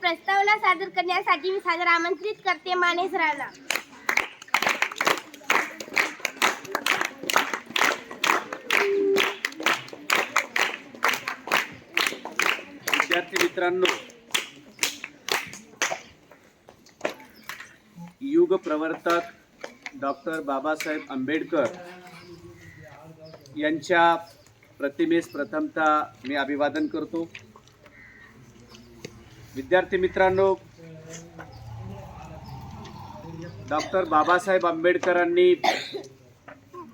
प्रस्तावना सादर करण्यासाठी मी सादर आमंत्रित करते मानेस विद्यार्थी मित्रांनो युग प्रवर्तक डॉक्टर बाबासाहेब आंबेडकर यांच्या प्रतिमेस प्रथमतः मी अभिवादन करतो. विद्यार्थी मित्रांनो डॉक्टर बाबासाहेब आंबेडकरांनी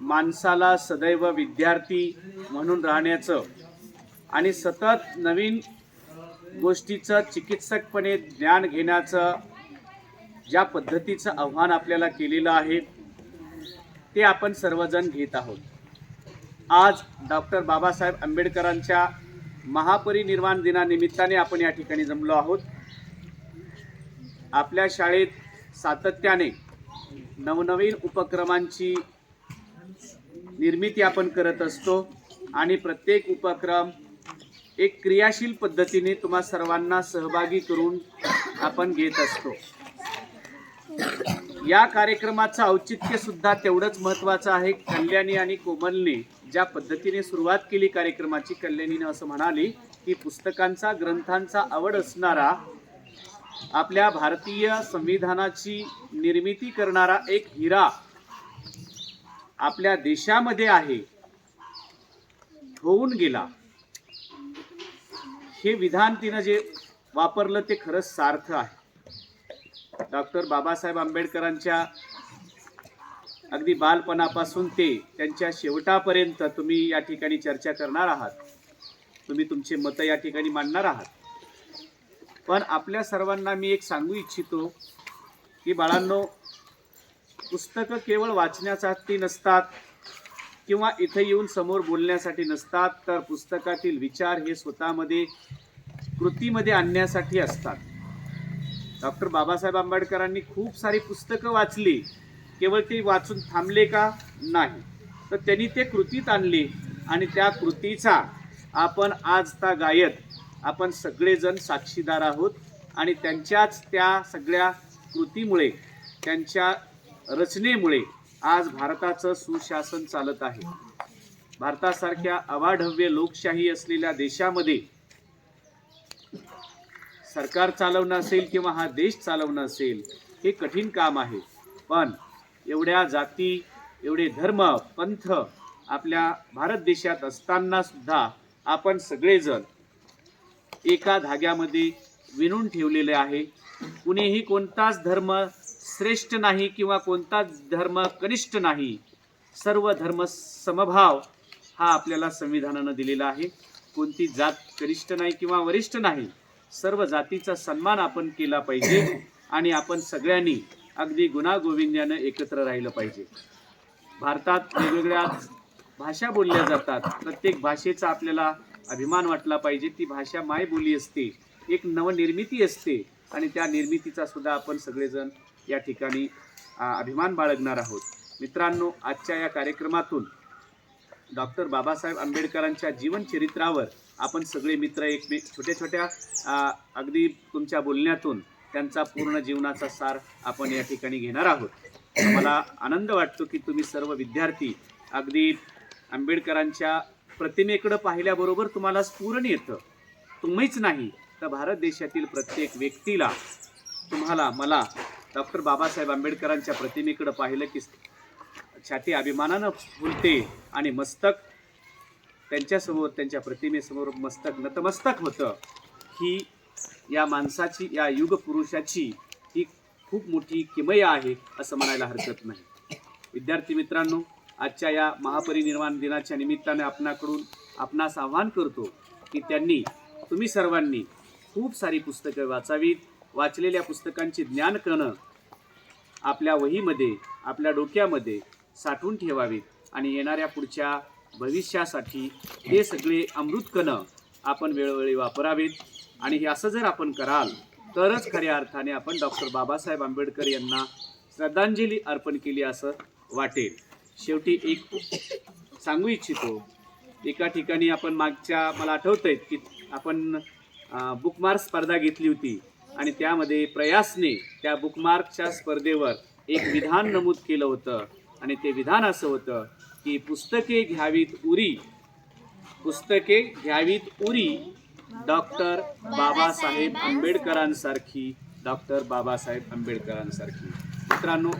माणसाला सदैव विद्यार्थी म्हणून राहण्याचं आणि सतत नवीन गोष्टीचं चिकित्सकपणे ज्ञान घेण्याचं ज्या पद्धतीचं आव्हान आपल्याला केलेलं आहे ते आपण सर्वजण घेत आहोत. आज डॉक्टर बाबासाहेब आंबेडकरांच्या महापरिनिर्वाण दिनानिमित्ताने आपण या ठिकाणी जमलो आहोत. आपल्या शाळेत सातत्याने नवनवीन उपक्रमांची निर्मिती आपण करत असतो आणि प्रत्येक उपक्रम एक क्रियाशील पद्धतीने तुम्हा सर्वांना सहभागी करून आपण घेत असतो. या कार्यक्रमाचं औचित्य सुद्धा तेवढंच महत्त्वाचं आहे. कल्याणी आणि कोमलने ज्या पद्धतीने सुरुवात केली कार्यक्रमाची कल्याणीने असं म्हणाली की पुस्तकांचा ग्रंथांचा आवड असणारा आपल्या भारतीय संविधानाची निर्मिती करणारा एक हिरा आपल्या देशामध्ये आहे होऊन गेला. हे विधान तिनं जे वापरलं ते खरंच सार्थ आहे. डॉक्टर बाबासाहेब आंबेडकरांच्या अगदी बालपणापासून ते त्यांच्या शेवटापर्यंत तुम्ही या ठिकाणी चर्चा करणार आहात. तुम्ही तुमचे मतं या ठिकाणी मांडणार आहात. पण आपल्या सर्वांना मी एक सांगू इच्छितो की बाळांनो पुस्तकं केवळ वाचण्यासाठी नसतात किंवा इथं येऊन समोर बोलण्यासाठी नसतात तर पुस्तकातील विचार हे स्वतःमध्ये कृतीमध्ये आणण्यासाठी असतात. डॉक्टर बाबासाहेब आंबेडकरांनी खूप सारी पुस्तकं वाचली. केवळ ते वाचून थांबले का? नाही. तर त्यांनी ते कृतीत आणले आणि त्या कृतीचा आपण आज ता गायत आपण सगळेजण साक्षीदार आहोत आणि त्यांच्याच त्या सगळ्या कृतीमुळे त्यांच्या रचनेमुळे आज भारताचं सुशासन चालत आहे. भारतासारख्या अवाढव्य लोकशाही असलेल्या देशामध्ये सरकार चालवणं असेल किंवा हा देश चालवणं असेल हे कठीण काम आहे. पण एवढ्या जाती एवढे धर्म पंथ आपल्या भारत देशात असताना सुद्धा आपण सगळेजण एका धाग्यामध्ये विणून ठेवलेले आहे. कुणीही कोणताच धर्म श्रेष्ठ नाही किंवा कोणताच धर्म कनिष्ठ नाही. सर्व धर्म समभाव हा आपल्याला संविधानानं दिलेला आहे. कोणती जात कनिष्ठ नाही किंवा वरिष्ठ नाही सर्व जातीचा सन्मान आपण केला पाहिजे आणि आपण सगळ्यांनी अगदी गुणागोविंदानं एकत्र राहिलं पाहिजे. भारतात वेगवेगळ्या भाषा बोलल्या जातात. प्रत्येक भाषेचा आपल्याला अभिमान वाटला पाहिजे. ती भाषा मायबोली असते. एक नवनिर्मिती असते. आणि त्या निर्मितीचा सुद्धा आपण सगळेजण या ठिकाणी अभिमान बाळगणार आहोत. मित्रांनो आजच्या या कार्यक्रमातून डॉक्टर बाबासाहेब आंबेडकरांच्या जीवनचरित्रावर आपण सगळे मित्र एकमेक छोट्या छोट्या अगदी तुमच्या बोलण्यातून त्यांचा पूर्ण जीवनाचा सार आपण या ठिकाणी घेणार आहोत. मला आनंद वाटतो की तुम्ही सर्व विद्यार्थी अगदी आंबेडकरांच्या प्रतिमेकडं पाहिल्याबरोबर तुम्हाला स्फुरण येतं. तुम्हीच नाही तर भारत देशातील प्रत्येक व्यक्तीला तुम्हाला मला डॉक्टर बाबासाहेब आंबेडकरांच्या प्रतिमेकडं पाहिलं की छाती अभिमानानं फुलते आणि मस्तक त्यांच्यासमोर त्यांच्या प्रतिमेसमोर मस्तक नतमस्तक होतं. ही या माणसाची या युगपुरुषाची ही खूप मोठी किमया आहे असं म्हणायला हरकत नाही. विद्यार्थी मित्रांनो आजच्या या महापरिनिर्वाण दिनाच्या निमित्ताने आपणाकडून आपणास आव्हान करतो की त्यांनी तुम्ही सर्वांनी खूप सारी पुस्तकं वाचावीत. वाचलेल्या पुस्तकांचे ज्ञान करणं आपल्या वहीमध्ये आपल्या डोक्यामध्ये साठवून ठेवावीत आणि येणाऱ्या पुढच्या भविष्यासाठी हे सगळे अमृतकणं आपण वेळोवेळी वापरावेत. आणि हे असं जर आपण कराल तरच खऱ्या अर्थाने आपण डॉक्टर बाबासाहेब आंबेडकर यांना श्रद्धांजली अर्पण केली असं वाटेल. शेवटी एक सांगू इच्छितो एका ठिकाणी आपण मागच्या मला आठवतंय की आपण बुकमार्क स्पर्धा घेतली होती आणि त्यामध्ये प्रयासने त्या बुकमार्कच्या स्पर्धेवर एक विधान नमूद केलं होतं आणि ते विधान असं होतं की पुस्तके घ्यावीत उरी पुस्तके घ्यावीत उरी डॉक्टर बाबासाहेब आंबेडकरांसारखी डॉक्टर बाबासाहेब आंबेडकरांसारखी. मित्रांनो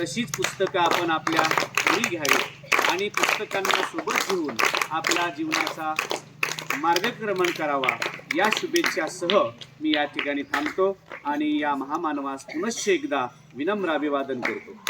तशीच पुस्तकं आपण आपल्या घरी घ्यावी आणि पुस्तकांना सोबत घेऊन आपल्या जीवनाचा मार्गक्रमण करावा या शुभेच्छासह मी या ठिकाणी थांबतो आणि या महामानवास पुनश्च एकदा विनम्र अभिवादन करतो.